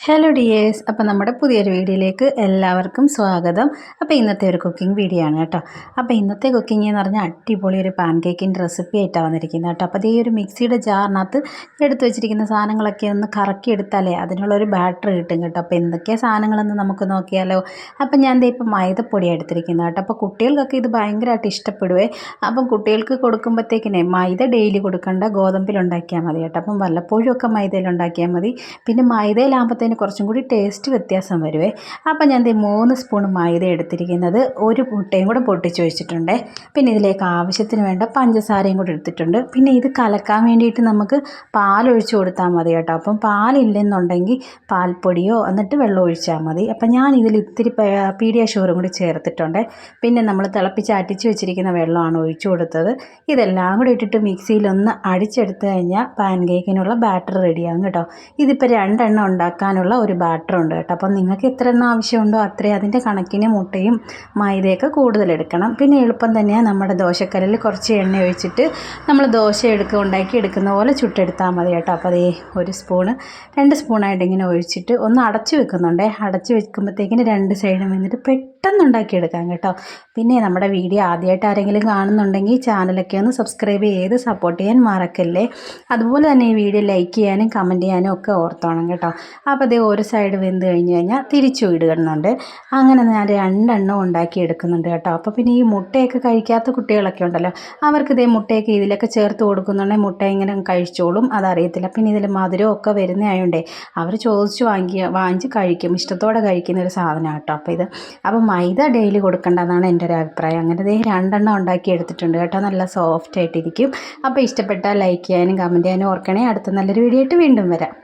Hello dears അപ്പോൾ നമ്മുടെ പുതിയൊരു വീഡിയോയിലേക്ക് എല്ലാവർക്കും സ്വാഗതം. അപ്പോൾ ഇന്നത്തെ ഒരു കുക്കിംഗ് വീഡിയോ ആണ് കേട്ടോ. അപ്പോൾ ഇന്നത്തെ കുക്കിംഗ് എന്ന് പറഞ്ഞാൽ അടിപൊളി ഒരു പാൻ കേക്കിന്റെ റെസിപ്പി ആയിട്ടാണ് വന്നിരിക്കുന്നത് കേട്ടോ. അപ്പോൾ ഈ ഒരു മിക്സിയുടെ ജാറിനകത്ത് എടുത്തു വെച്ചിരിക്കുന്ന സാധനങ്ങളൊക്കെ ഒന്ന് കറക്കി എടുത്താലേ അതിനുള്ളൊരു ബാറ്റർ കിട്ടും കേട്ടോ. അപ്പോൾ എന്തൊക്കെ സാധനങ്ങളെന്ന് നമുക്ക് നോക്കിയാലോ. അപ്പോൾ ഞാൻ ഇപ്പോൾ മൈദപ്പൊടി എടുത്തിരിക്കുന്നത് കേട്ടോ. അപ്പോൾ കുട്ടികൾക്കൊക്കെ ഇത് ഭയങ്കരമായിട്ട് ഇഷ്ടപ്പെടുവേ. അപ്പം കുട്ടികൾക്ക് കൊടുക്കുമ്പോഴത്തേക്കിനെ മൈദ ഡെയിലി കൊടുക്കേണ്ട ഗോതമ്പിലുണ്ടാക്കിയാൽ മതി കേട്ടോ. അപ്പം വല്ലപ്പോഴും ഒക്കെ മൈദയിലുണ്ടാക്കിയാൽ മതി. പിന്നെ മൈദയിലാകുമ്പോഴത്തേന് കുറച്ചും കൂടി ടേസ്റ്റ് വ്യത്യാസം വരുവേ. അപ്പം ഞാൻ ദേ മൂന്ന് സ്പൂൺ മൈദ എടുത്തിരിക്കുന്നത് ഒരു മുട്ടയും കൂടെ പൊട്ടിച്ച് വെച്ചിട്ടുണ്ട്. പിന്നെ ഇതിലേക്ക് ആവശ്യത്തിന് വേണ്ട പഞ്ചസാരയും കൂടെ എടുത്തിട്ടുണ്ട്. പിന്നെ ഇത് കലക്കാൻ വേണ്ടിയിട്ട് നമുക്ക് പാലൊഴിച്ച് കൊടുത്താൽ മതി കേട്ടോ. അപ്പം പാലില്ലെന്നുണ്ടെങ്കിൽ പാൽപ്പൊടിയോ എന്നിട്ട് വെള്ളം ഒഴിച്ചാൽ മതി. അപ്പം ഞാൻ ഇതിൽ ഇത്തിരി പീഡിയ ഷുഗറും കൂടി ചേർത്തിട്ടുണ്ട്. പിന്നെ നമ്മൾ തിളപ്പിച്ച് അടിച്ച് വെച്ചിരിക്കുന്ന വെള്ളമാണ് ഒഴിച്ചു കൊടുത്തത്. ഇതെല്ലാം കൂടി ഇട്ടിട്ട് മിക്സിയിലൊന്ന് അടിച്ചെടുത്ത് കഴിഞ്ഞാൽ പാൻ കേക്കിനുള്ള ബാറ്റർ റെഡിയാകും കേട്ടോ. ഇതിപ്പോൾ രണ്ടെണ്ണം ഉണ്ടാക്കാനുള്ള ഒരു ബാറ്റർ ഉണ്ട് കേട്ടോ. അപ്പം നിങ്ങൾക്ക് എത്ര എണ്ണം ആവശ്യമുണ്ടോ അത്രയും അതിന്റെ കണക്കിന് മുട്ടയും മൈദയൊക്കെ കൂടുതൽ എടുക്കണം. പിന്നെ എളുപ്പം തന്നെയാണ് നമ്മുടെ ദോശക്കല്ലിൽ കുറച്ച് എണ്ണ ഒഴിച്ചിട്ട് നമ്മൾ ദോശ എടുക്കുക ഉണ്ടാക്കി എടുക്കുന്ന പോലെ ചുട്ടെടുത്താൽ മതി കേട്ടോ. അപ്പോൾ അതേ ഒരു സ്പൂണ് രണ്ട് സ്പൂണായിട്ട് ഇങ്ങനെ ഒഴിച്ചിട്ട് ഒന്ന് അടച്ചു വെക്കുന്നുണ്ടേ. അടച്ചു വെക്കുമ്പോഴത്തേക്കിന് രണ്ട് സൈഡും വന്നിട്ട് പെട്ടെന്ന് ഉണ്ടാക്കിയെടുക്കാം കേട്ടോ. പിന്നെ നമ്മുടെ വീഡിയോ ആദ്യമായിട്ട് ആരെങ്കിലും കാണുന്നുണ്ടെങ്കിൽ ചാനലൊക്കെ ഒന്ന് സബ്സ്ക്രൈബ് ചെയ്ത് സപ്പോർട്ട് ചെയ്യാൻ മറക്കല്ലേ. അതുപോലെ തന്നെ ഈ വീഡിയോ ലൈക്ക് ചെയ്യാനും കമന്റ് ചെയ്യാനും ഒക്കെ ഓർത്തോണം കേട്ടോ. അപ്പോൾ അതേ ഒരു സൈഡ് വെന്ത് കഴിഞ്ഞ് കഴിഞ്ഞാൽ തിരിച്ചു ഇടുന്നുണ്ട് അങ്ങനെ ഞാൻ രണ്ടെണ്ണം ഉണ്ടാക്കി എടുക്കുന്നുണ്ട് കേട്ടോ. അപ്പോൾ പിന്നെ ഈ മുട്ടയൊക്കെ കഴിക്കാത്ത കുട്ടികളൊക്കെ ഉണ്ടല്ലോ അവർക്ക് ഇതേ മുട്ടയൊക്കെ ഇതിലൊക്കെ ചേർത്ത് കൊടുക്കുന്നുണ്ടെങ്കിൽ മുട്ട ഇങ്ങനെ കഴിച്ചോളും. അതറിയത്തില്ല. പിന്നെ ഇതിൽ മധുരം ഒക്കെ വരുന്നതായോണ്ടേ അവർ ചോദിച്ച് വാങ്ങി വാങ്ങിച്ച് കഴിക്കും. ഇഷ്ടത്തോടെ കഴിക്കുന്ന ഒരു സാധനമാണ് കേട്ടോ. അപ്പോൾ ഇത് അപ്പോൾ മൈദ ഡെയിലി കൊടുക്കേണ്ടതാണ് എന്റെ ഒരു അഭിപ്രായം. അങ്ങനെ ദേ രണ്ടെണ്ണം ഉണ്ടാക്കി എടുത്തിട്ടുണ്ട് കേട്ടോ. നല്ല സോഫ്റ്റ് ആയിട്ടിരിക്കും അപ്പോൾ ഇഷ്ടപ്പെട്ടാൽ ലൈക്ക് ചെയ്യാനും കമന്റ് ചെയ്യാനും ഓർക്കണേ. അടുത്ത നല്ലൊരു വീഡിയോ ആയിട്ട് വീണ്ടും വരാം.